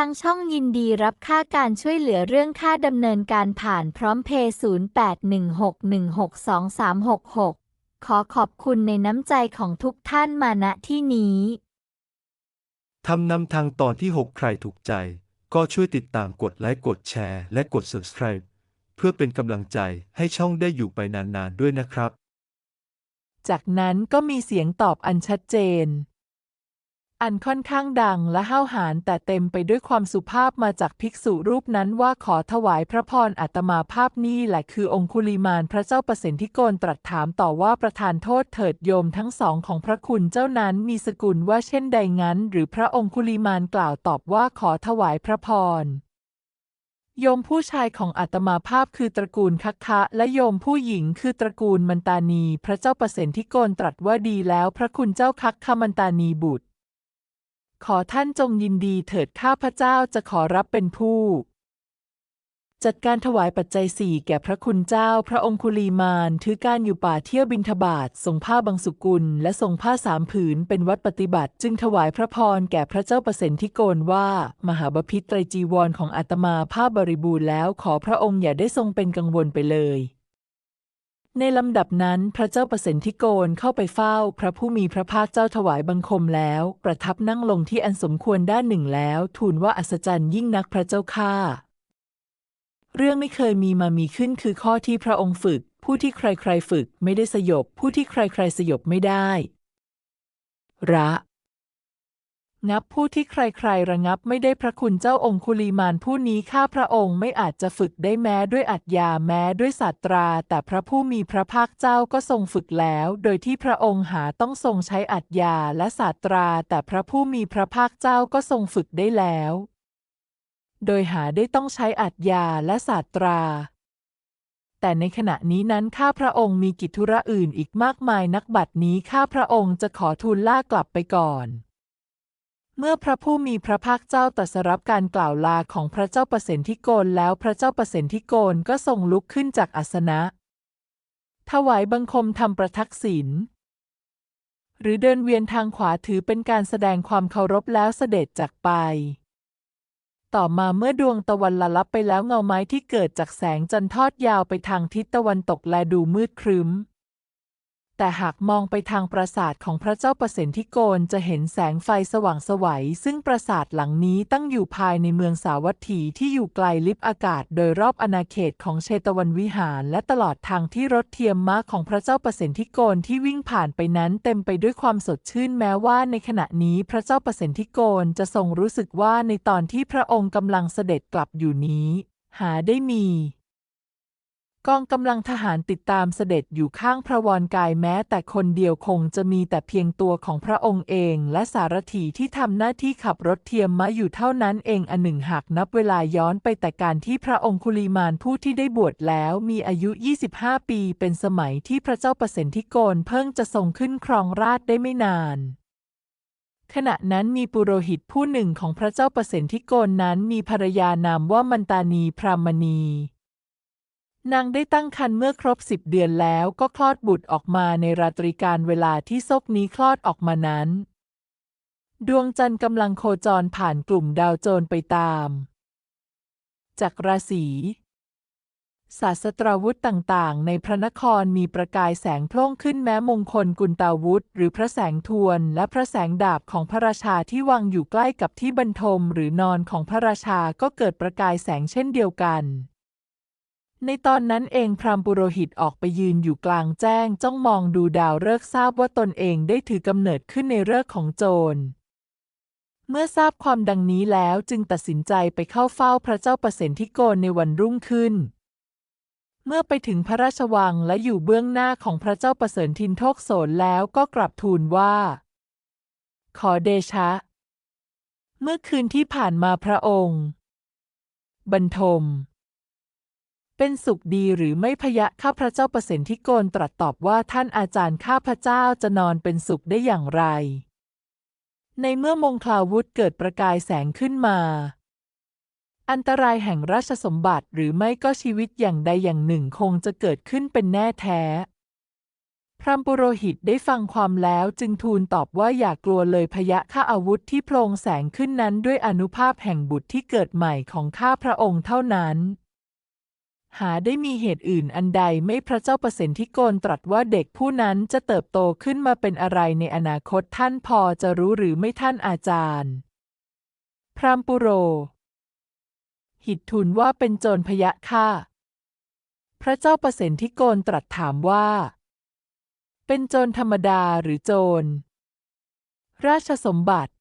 ทางช่องยินดีรับค่าการช่วยเหลือเรื่องค่าดำเนินการผ่านพร้อมเพย์0816162366 ขอขอบคุณในน้ำใจของทุกท่านมาณที่นี้ทำนำทางตอนที่ 6 ใครถูกใจ ก็ช่วยติดตามกดไลค์กดแชร์ และกด subscribe เพื่อเป็นกำลังใจให้ช่องได้อยู่ไปนานๆด้วยนะครับ จากนั้นก็มีเสียงตอบอันชัดเจน อันค่อนข้างดังและห้าวหาญแต่เต็มไปด้วยความสุภาพมาจากภิกษุรูปนั้นว่าขอถวายพระพรอัตมาภาพนี่แหละคือองคุลิมานพระเจ้าประสิทธิโกนตรัสถามต่อว่าประทานโทษเถิดโยมทั้งสองของพระคุณเจ้านั้นมีสกุลว่าเช่นใดงั้น หรือพระองคุลิมานกล่าวตอบว่าขอถวายพระพรโยมผู้ชายของอาตมาภาพคือตระกูลคักคะ และโยมผู้หญิงคือตระกูลมันตานี พระเจ้าประสิทธิโกนตรัสว่าดีแล้วพระคุณเจ้าคักคะมันตานีบุตร ขอท่านจงยินดีเถิดข้าพระเจ้าจะขอรับเป็นผู้ จัดการถวายปัจจัยสี่แก่พระคุณเจ้าพระองคุลีมานถือการอยู่ป่าเที่ยวบินทบาททรงผ้าบางสุกุล และทรงผ้าสามผืนเป็นวัดปฏิบัติ จึงถวายพระพรแก่พระเจ้าประสิทธิโกนว่า มหาบพิตรไตรจีวรของอาตมาผ้าบริบูรณ์แล้วขอพระองค์อย่าได้ทรงเป็นกังวลไปเลย ในลำดับนั้นพระเจ้าประสิทธิโกนเข้าไปเฝ้า พระผู้มีพระภาคเจ้าถวายบังคมแล้ว ประทับนั่งลงที่อันสมควรด้านหนึ่งแล้ว ทูลว่าอัศจรรย์ยิ่งนักพระเจ้าข้าเรื่องไม่เคยมีมามีขึ้นคือข้อที่พระองค์ฝึก ผู้ที่ใครๆฝึกไม่ได้สยบ ผู้ที่ใครๆสยบไม่ได้ ระ งับผู้ที่ใครๆระงับไม่ได้พระคุณเจ้าองคุลีมานผู้นี้ข้าพระองค์ไม่อาจจะฝึกได้แม้ด้วยอัจยาแม้ด้วยศาสตรา แต่พระผู้มีพระภาคเจ้าก็ทรงฝึกแล้ว โดยที่พระองค์หาต้องทรงใช้อัจยาและศาสตรา แต่พระผู้มีพระภาคเจ้าก็ทรงฝึกได้แล้ว โดยหาได้ต้องใช้อัจยาและศาสตราแต่ในขณะนี้นั้นข้าพระองค์มีกิจธุระอื่นอีกมากมายนักบัดนี้ข้าพระองค์จะขอทูลล่ากลับไปก่อน เมื่อพระผู้มีพระภาคเจ้าตรัสรับการกล่าวลาของพระเจ้าประสิทธิโกนแล้วพระเจ้าประสิทธิโกนก็ทรงลุกขึ้นจากอาสนะ ถวายบังคมทำประทักษิณหรือเดินเวียนทางขวาถือเป็นการแสดงความเคารพแล้วเสด็จจากไป ต่อมาเมื่อดวงตะวันละลับไปแล้วเงาไม้ที่เกิดจากแสงจันทร์ทอดยาวไปทางทิศตะวันตกแลดูมืดครึ้ม แต่หากมองไปทางปราสาทของพระเจ้าประสิทธิโกนจะเห็นแสงไฟสว่างสวัย ซึ่งปราสาทหลังนี้ตั้งอยู่ภายในเมืองสาวัตถีที่อยู่ไกลลิบอากาศ โดยรอบอาณาเขตของเชตวันวิหาร และตลอดทางที่รถเทียมม้าของพระเจ้าประสิทธิโกนที่วิ่งผ่านไปนั้นเต็มไปด้วยความสดชื่นแม้ว่าในขณะนี้พระเจ้าประสิทธิโกนจะทรงรู้สึกว่าในตอนที่พระองค์กำลังเสด็จกลับอยู่นี้ หาได้มี กองกำลังทหารติดตามเสด็จอยู่ข้างพระวรกายแม้ แต่คนเดียวคงจะมีแต่เพียงตัวของพระองค์เอง และสารถีที่ทำหน้าที่ขับรถเทียมมาอยู่เท่านั้นเองอันหนึ่งหากนับเวลาย้อนไปแต่การที่พระองคุลีมานผู้ที่ได้บวชแล้วมีอายุ 25 ปีเป็นสมัยที่พระเจ้าประสิทธิโกนเพิ่งจะทรงขึ้นครองราชได้ไม่นานขณะนั้นมีปุโรหิตผู้หนึ่งของพระเจ้าประสิทธิโกนนั้นมีภรรยานามว่ามันตานีพรามณี นางได้ตั้งครรภ์เมื่อครบสิบเดือนแล้วก็คลอดบุตรออกมาในราตรีการเวลาที่ซกนี้คลอดออกมานั้น ดวงจันทร์กำลังโคจรผ่านกลุ่มดาวโจรไปตาม จากราศีศาสตราวุธต่างๆ ในพระนครมีประกายแสงโพล่งขึ้นแม้มงคลกุลตาวุธ หรือพระแสงทวน และพระแสงดาบของพระราชาที่วางอยู่ใกล้กับที่บรรทมหรือนอนของพระราชาก็เกิดประกายแสงเช่นเดียวกัน ในตอนนั้นเองพรามปุโรหิตออกไปยืนอยู่กลางแจ้งจ้องมองดูดาวฤกษ์ทราบว่าตนเองได้ถือกำเนิดขึ้นในฤกษ์ของโจร เมื่อทราบความดังนี้แล้วจึงตัดสินใจไปเข้าเฝ้าพระเจ้าประสิทธิโกนในวันรุ่งขึ้น เมื่อไปถึงพระราชวังและอยู่เบื้องหน้าของพระเจ้าประเสริฐทินโทกโสนแล้วก็กลับทูลว่า ขอเดชะ เมื่อคืนที่ผ่านมาพระองค์ บรรทม เป็นสุขดีหรือไม่พยะข้าพระเจ้าประสิทธิโกนตรัสตอบว่าท่านอาจารย์ข้าพระเจ้าจะนอนเป็นสุขได้อย่างไร ในเมื่อมงคลาวุธเกิดประกายแสงขึ้นมา อันตรายแห่งราชสมบัติหรือไม่ก็ชีวิตอย่างใดอย่างหนึ่งคงจะเกิดขึ้นเป็นแน่แท้ พรามปุโรหิตได้ฟังความแล้วจึงทูลตอบว่าอย่ากลัวเลยพยะข้าอาวุธที่โพลงแสงขึ้นนั้นด้วยอนุภาพแห่งบุตรที่เกิดใหม่ของข้าพระองค์เท่านั้น หาได้มีเหตุอื่นอันใดไม่พระเจ้าประสิทธิโกนตรัสว่าเด็กผู้นั้นจะเติบโตขึ้นมาเป็นอะไรในอนาคตท่านพอจะรู้หรือไม่ท่านอาจารย์ พรามปุโร หิตทูลว่าเป็นโจรพยะค่ะพระเจ้าประสิทธิโกนตรัสถามว่า เป็นโจรธรรมดาหรือโจร ราชสมบัติ